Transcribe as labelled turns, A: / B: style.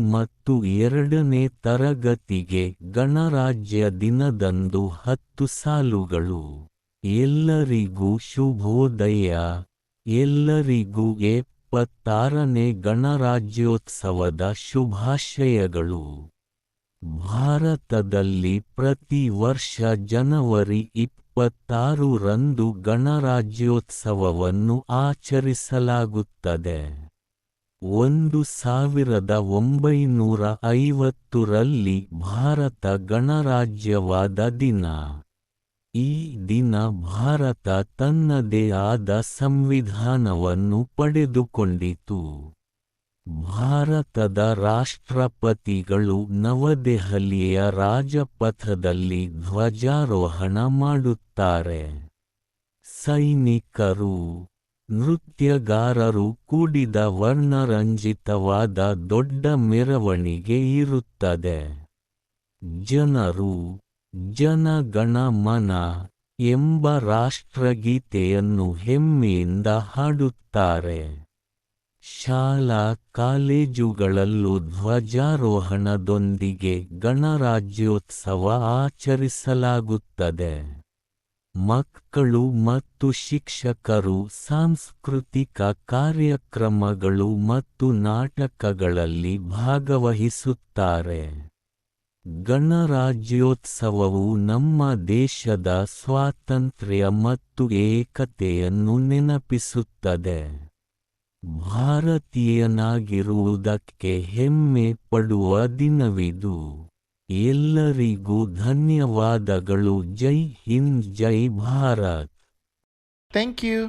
A: ಮತ್ತು ಎರಡನೇ ತರಗತಿಗೆ ಗಣರಾಜ್ಯ ದಿನದಂದು ಹತ್ತು ಸಾಲುಗಳು. ಎಲ್ಲರಿಗೂ ಶುಭೋದಯ. ಎಲ್ಲರಿಗೂ ಎಪ್ಪತ್ತಾರನೇ ಗಣರಾಜ್ಯೋತ್ಸವದ ಶುಭಾಶಯಗಳು. ಭಾರತದಲ್ಲಿ ಪ್ರತಿ ವರ್ಷ ಜನವರಿ ಇಪ್ಪತ್ತಾರು ರಂದು ಗಣರಾಜ್ಯೋತ್ಸವವನ್ನು ಆಚರಿಸಲಾಗುತ್ತದೆ. ಒಂದು ಸಾವಿರದ ಒಂಬೈನೂರ ಐವತ್ತರಲ್ಲಿ ಭಾರತ ಗಣರಾಜ್ಯವಾದ ದಿನ. ಈ ದಿನ ಭಾರತ ತನ್ನದೇ ಆದ ಸಂವಿಧಾನವನ್ನು ಪಡೆದುಕೊಂಡಿತು. ಭಾರತದ ರಾಷ್ಟ್ರಪತಿಗಳು ನವದೆಹಲಿಯ ರಾಜಪಥದಲ್ಲಿ ಧ್ವಜಾರೋಹಣ ಮಾಡುತ್ತಾರೆ. ಸೈನಿಕರು ನೃತ್ಯಗಾರರು ಕೂಡಿದ ವರ್ಣರಂಜಿತವಾದ ದೊಡ್ಡ ಮೆರವಣಿಗೆ ಇರುತ್ತದೆ. ಜನರು ಜನಗಣ ಮನ ಎಂಬ ರಾಷ್ಟ್ರಗೀತೆಯನ್ನು ಹೆಮ್ಮೆಯಿಂದ ಹಾಡುತ್ತಾರೆ. ಶಾಲಾ ಕಾಲೇಜುಗಳಲ್ಲೂ ಧ್ವಜಾರೋಹಣದೊಂದಿಗೆ ಗಣರಾಜ್ಯೋತ್ಸವ ಆಚರಿಸಲಾಗುತ್ತದೆ. ಮಕ್ಕಳು ಮತ್ತು ಶಿಕ್ಷಕರು ಸಾಂಸ್ಕೃತಿಕ ಕಾರ್ಯಕ್ರಮಗಳು ಮತ್ತು ನಾಟಕಗಳಲ್ಲಿ ಭಾಗವಹಿಸುತ್ತಾರೆ. ಗಣರಾಜ್ಯೋತ್ಸವವು ನಮ್ಮ ದೇಶದ ಸ್ವಾತಂತ್ರ್ಯ ಮತ್ತು ಏಕತೆಯನ್ನು ನೆನಪಿಸುತ್ತದೆ. ಭಾರತೀಯನಾಗಿರುವುದಕ್ಕೆ ಹೆಮ್ಮೆ ಪಡುವ ದಿನವಿದು. ಎಲ್ಲರಿಗೂ ಧನ್ಯವಾದಗಳು ಜೈ ಹಿಂದ್ ಜೈ ಭಾರತ್
B: Thank you.